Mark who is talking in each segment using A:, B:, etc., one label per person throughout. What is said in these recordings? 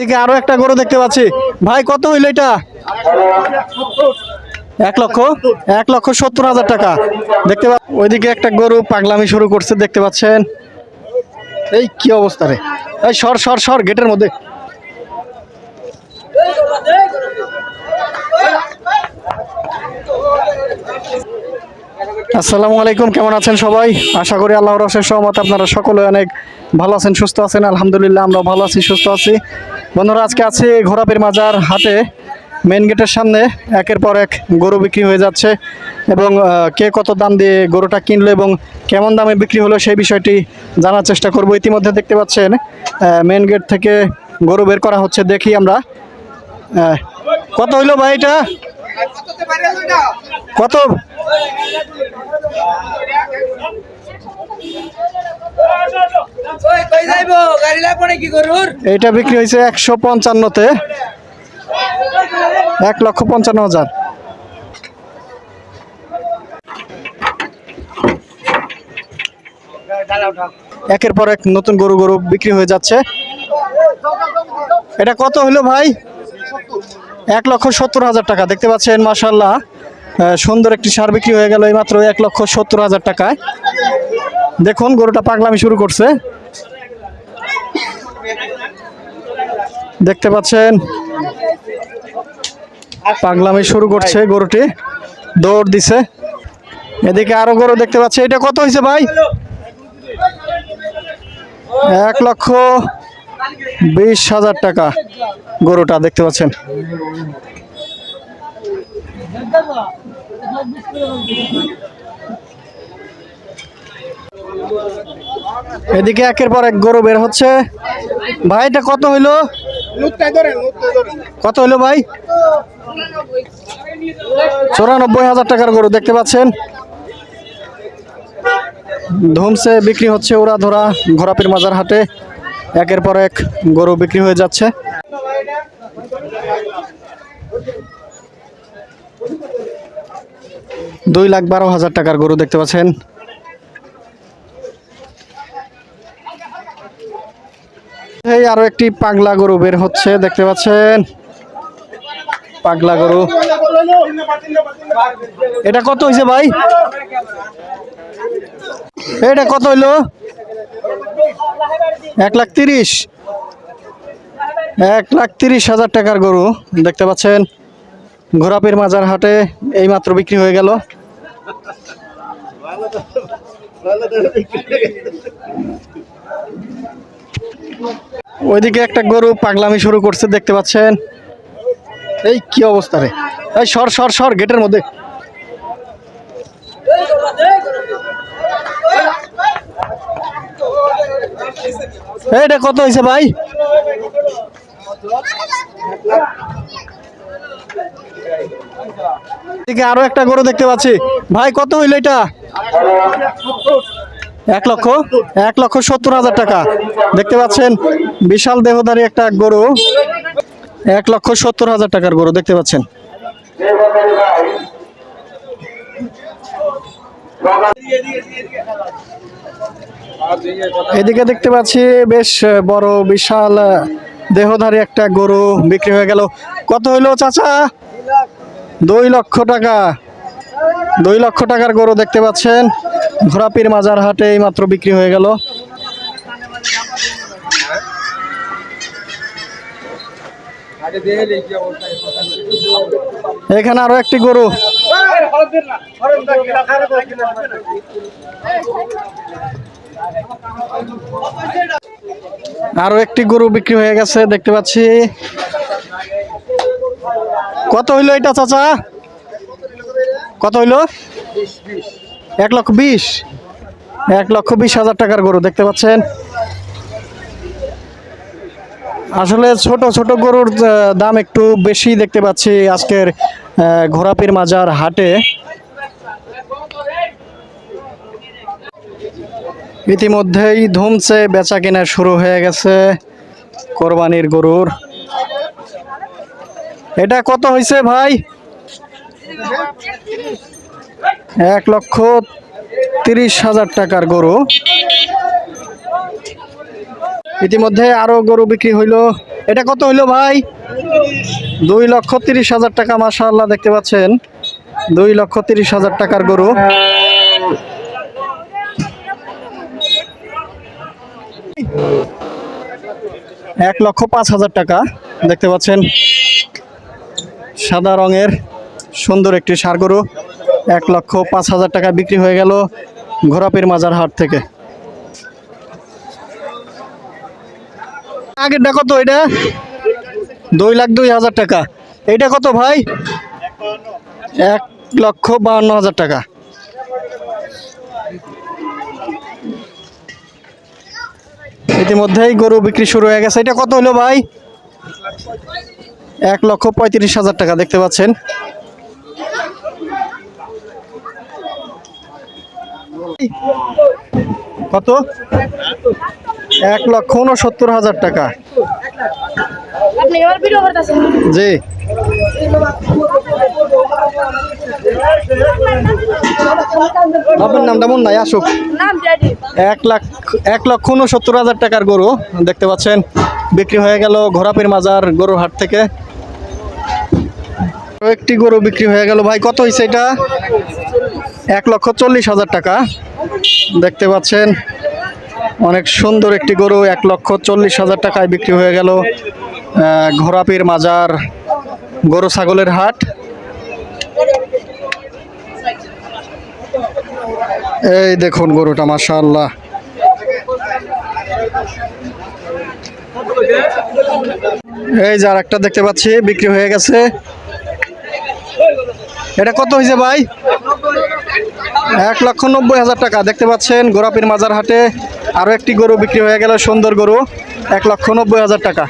A: এদিকে আরও একটা গরু দেখতে পাচ্ছি। ভাই, কত হইল এটা? এক লক্ষ? এক লক্ষ সত্তর হাজার টাকা। দেখতে ওইদিকে একটা গরু পাগলামি শুরু করছে, দেখতে পাচ্ছেন? এই কি অবস্থা রে? এই সর সর সর, গেটের মধ্যে। আসসালামু আলাইকুম, কেমন আছেন সবাই? আশা করি আল্লাহর অশেষ সহমত আপনারা সকলে অনেক ভালো আছেন, সুস্থ আছেন। আলহামদুলিল্লাহ, আমরা ভালো আছি, সুস্থ আছি। বন্ধুরা, আজকে আছি ঘোরাপের মাজার হাটে। মেন গেটের সামনে একের পর এক গরু বিক্রি হয়ে যাচ্ছে এবং কে কত দাম দিয়ে গরুটা কিনলো এবং কেমন দামে বিক্রি হলো সেই বিষয়টি জানার চেষ্টা করব। ইতিমধ্যে দেখতে পাচ্ছেন মেন গেট থেকে গরু বের করা হচ্ছে, দেখি আমরা। কত হইল ভাই এটা? কত? এইটা বিক্রি হয়েছে একশো পঞ্চান্নতে। এক লক্ষ পঞ্চান্ন হাজার। একের পর এক নতুন গরু গরু বিক্রি হয়ে যাচ্ছে। এটা কত হলো ভাই? এক লক্ষ সত্তর হাজার টাকা। দেখতে পাচ্ছেন মাসাল্লাহ সুন্দর একটি সার বিক্রি হয়ে গেল এই মাত্র এক লক্ষ সত্তর হাজার টাকায়। দেখুন, গরুটা পাগলামি শুরু করছে। দেখতে পাচ্ছেন? পাগলামি শুরু করছে গরুটি। দৌড় দিছে। এদিকে আরও গরু দেখতে পাচ্ছি। এটা কত হয়েছে ভাই? এক লক্ষ বিশ হাজার টাকা গরুটা দেখতে পাচ্ছেন। এদিকে একের পর এক গরু বের হচ্ছে। ভাই, এটা কত হইল? কত হইল ভাই? চৌরানব্বই হাজার টাকার গরু দেখতে পাচ্ছেন। ধুমসে বিক্রি হচ্ছে ওরা ধরা ঘোরাপির মাজার হাটে। একের পর এক গরু বিক্রি হয়ে যাচ্ছে। দুই লাখ বারো হাজার টাকার গরু দেখতে পাচ্ছেন। এই আরও একটি পাগলা গরু বের হচ্ছে, দেখতে পাচ্ছেন? পাগলা গরু। এটা কত হয়েছে ভাই? এটা কত হইল? এক লাখ তিরিশ। এক লাখ তিরিশ হাজার টাকার গরু, দেখতে পাচ্ছেন? ঘোরাপির মাজার হাটে এই মাত্র বিক্রি হয়ে গেল। ওইদিকে একটা গরু পাগলামি শুরু করছে, দেখতে পাচ্ছেন? এই কি অবস্থা রে? এই সর সর সর, গেটের মধ্যে। এটা কত হয়েছে ভাই? এদিকে আরও একটা গরু দেখতে পাচ্ছি। ভাই, কত হইল এটা? এক লক্ষ এক লক্ষ সত্তর হাজার টাকা। দেখতে পাচ্ছেন, বিশাল দেহধারী একটা গরু। এক লক্ষ সত্তর হাজার টাকার গরু, দেখতে পাচ্ছেন। এদিকে দেখতে পাচ্ছি, বেশ বড়, বিশাল দেহধারী একটা গরু বিক্রি হয়ে গেল। কত হইল, চাচা? দুই লক্ষ টাকা। দুই লক্ষ টাকার গরু দেখতে পাচ্ছেন। ঘোরাপির মাজার হাটে এই মাত্র বিক্রি হয়ে গেল। এখানে আরও একটি গরু। আরও একটি গরু বিক্রি হয়ে গেছে, দেখতে পাচ্ছি। কত হইল এটা, চাচা? কত হইল? এক লক্ষ বিশ। এক লক্ষ বিশ হাজার টাকার গরু, দেখতে পাচ্ছেন? আসলে ছোট ছোট গরুর দাম একটু বেশি দেখতে পাচ্ছি আজকের ঘোরাপির মাজার হাটে। ইতিমধ্যেই ধুমছে, বেচা কেনা শুরু হয়ে গেছে কোরবানির গরুর। এটা কত হয়েছে ভাই? এক লক্ষ তিরিশ হাজার টাকার গরু। ইতিমধ্যে আরও গরু বিক্রি হইল। এটা কত হইল ভাই? দুই লক্ষ তিরিশ হাজার টাকা, মাশাআল্লাহ, দেখতে পাচ্ছেন। দুই লক্ষ তিরিশ হাজার টাকার গরু। এক লক্ষ পাঁচ হাজার টাকা, দেখতে পাচ্ছেন। সাদা রঙের। সুন্দর একটি সার গরু এক লক্ষ পাঁচ হাজার টাকা বিক্রি হয়ে গেল ঘোরাপির মাজার হাট থেকে। আগেরটা কত এটা? দুই লাখ দুই হাজার টাকা। এইটা কত ভাই? এক লক্ষ বাহান্ন হাজার টাকা। ইতিমধ্যেই গরু বিক্রি শুরু হয়ে গেছে। এটা কত হলো ভাই? এক লক্ষ পঁয়ত্রিশ হাজার টাকা দেখতে পাচ্ছেন। কত? এক লক্ষ উনসত্তর হাজার টাকা। জি। আপনার নামটা মন নাই? আসুক। এক লাখ এক লক্ষ উনসত্তর হাজার টাকার গরু দেখতে পাচ্ছেন। বিক্রি হয়ে গেল ঘোরাপির মাজার গরুর হাট থেকে। একটি গরু বিক্রি হয়ে গেল। ভাই কত হয়েছে এটা? এক লক্ষ চল্লিশ হাজার টাকা। দেখতে পাচ্ছেন, অনেক সুন্দর একটি গরু, এক লক্ষ চল্লিশ হাজার টাকায় বিক্রি হয়ে গেল ঘোরাপির মাজার, গরু ছাগলের হাট। এই দেখুন গরুটা, মাশাআল্লাহ। এই যার একটা দেখতে পাচ্ছি, বিক্রি হয়ে গেছে। এটা কত হয়েছে ভাই? এক লক্ষ নব্বই হাজার টাকা। দেখতে পাচ্ছেন গোরাপির মাজার হাটে আরও একটি গরু বিক্রি হয়ে গেল, সুন্দর গরু, এক লক্ষ নব্বই হাজার টাকা।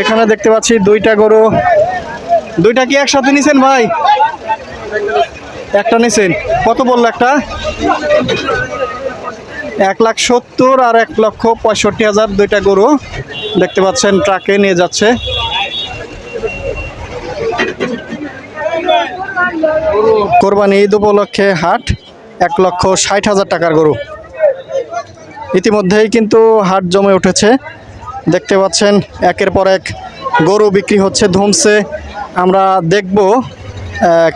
A: এখানে দেখতে পাচ্ছি দুইটা গরু। দুইটা কি একসাথে নিছেন ভাই? একটা নিছেন। কত বলল একটা? এক লাখ সত্তর আর এক লক্ষ পঁয়ষট্টি হাজার দুইটা গরু দেখতে পাচ্ছেন, ট্রাকে নিয়ে যাচ্ছে। কোরবানি ঈদ উপলক্ষে হাট, এক লক্ষ ষাট হাজার টাকার গরু। ইতিমধ্যেই কিন্তু হাট জমে উঠেছে। দেখতে পাচ্ছেন, একের পর এক গরু বিক্রি হচ্ছে, ধুমছে। আমরা দেখব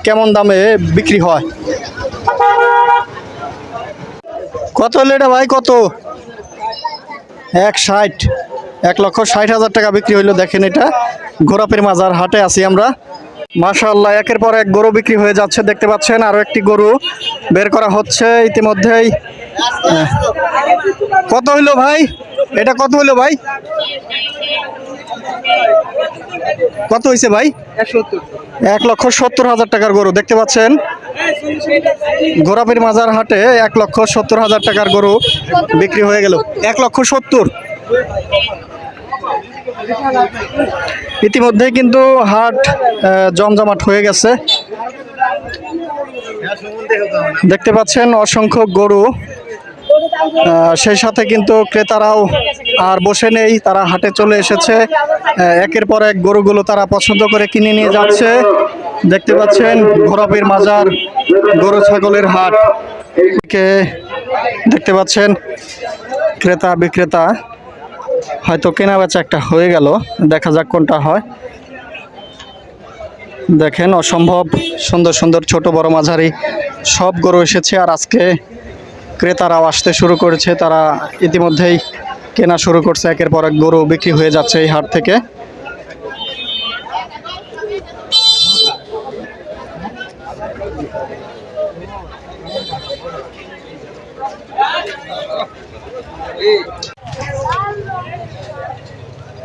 A: কেমন দামে বিক্রি হয়। কত হলো এটা ভাই? কত? এক ষাট। এক লক্ষ ষাট হাজার টাকা বিক্রি হইল, দেখেন এটা। ঘোরাপের মাজার হাটে আছি আমরা। মাশাআল্লাহ, একের পর এক গরু বিক্রি হয়ে যাচ্ছে, দেখতে পাচ্ছেন আরও একটি গরু বের করা হচ্ছে ইতিমধ্যেই। কত হইল ভাই? এটা কত হইল ভাই? কত হয়েছে ভাই? এক লক্ষ সত্তর হাজার টাকার গরু, দেখতে পাচ্ছেন। ঘোরাপির মাজার হাটে এক লক্ষ সত্তর হাজার টাকার গরু বিক্রি হয়ে গেল। এক লক্ষ সত্তর? ইতিমধ্যে কিন্তু হাট জমজমাট হয়ে গেছে। দেখতে পাচ্ছেন অসংখ্য গরু। সেই সাথে কিন্তু ক্রেতারাও আর বসে নেই, তারা হাটে চলে এসেছে। একের পর এক গরুগুলো তারা পছন্দ করে কিনে নিয়ে যাচ্ছে। দেখতে পাচ্ছেন ঘোরাপির মাজার, গরু ছাগলের হাটকে দেখতে পাচ্ছেন ক্রেতা বিক্রেতা। হয়তো কেনা বেচা একটা হয়ে গেল। দেখা যাক কোনটা হয়। দেখেন, অসম্ভব সুন্দর সুন্দর ছোট বড় মাঝারি সব গরু এসেছে আর আজকে ক্রেতারাও আসতে শুরু করেছে। তারা ইতিমধ্যেই কেনা শুরু করছে। একের পর এক গরু বিক্রি হয়ে যাচ্ছে এই হাট থেকে।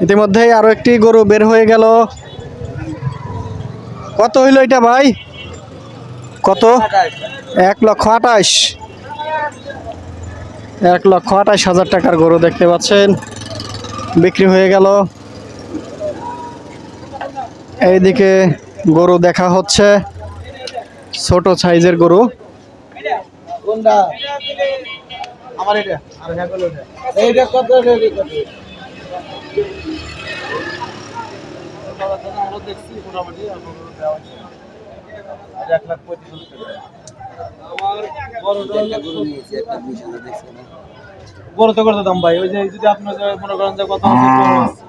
A: ইতিমধ্যেই আরও একটি গরু বের হয়ে গেল। কত হইল এটা ভাই? কত? এক লক্ষ আঠাশ। এক লক্ষ আঠাশ হাজার টাকার গরু দেখতে পাচ্ছেন। বিক্রি হয়ে গেল। এইদিকে গরু দেখা হচ্ছে। ছোট সাইজের গরু।
B: আমার এটা। আর হ্যাঁ কত? রেডি কত আমরা দেখছি মোটামুটি এখন এক লাখ পঁয়ত্রিশ বড় না। করতে করতে দাম ভাই ওই যে যদি আপনি যে মনে করেন যে কত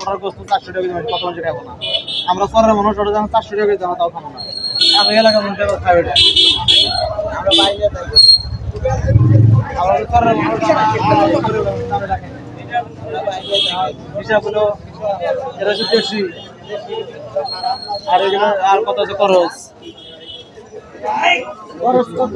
B: ওনার চারশো টাকা দিবেন কত মানুষ খাব না। আমরা সরের মানুষ ওটা যখন চারশো টাকা দিতে তাও খাব না। আমি এলাকার মধ্যে খাবে এটা আমরা বাইরে আমরা সরের মানুষ হিসাব হলো এটা হচ্ছে দেশি। আর এগুলো আর কত আছে? খরচ? খরচ কত?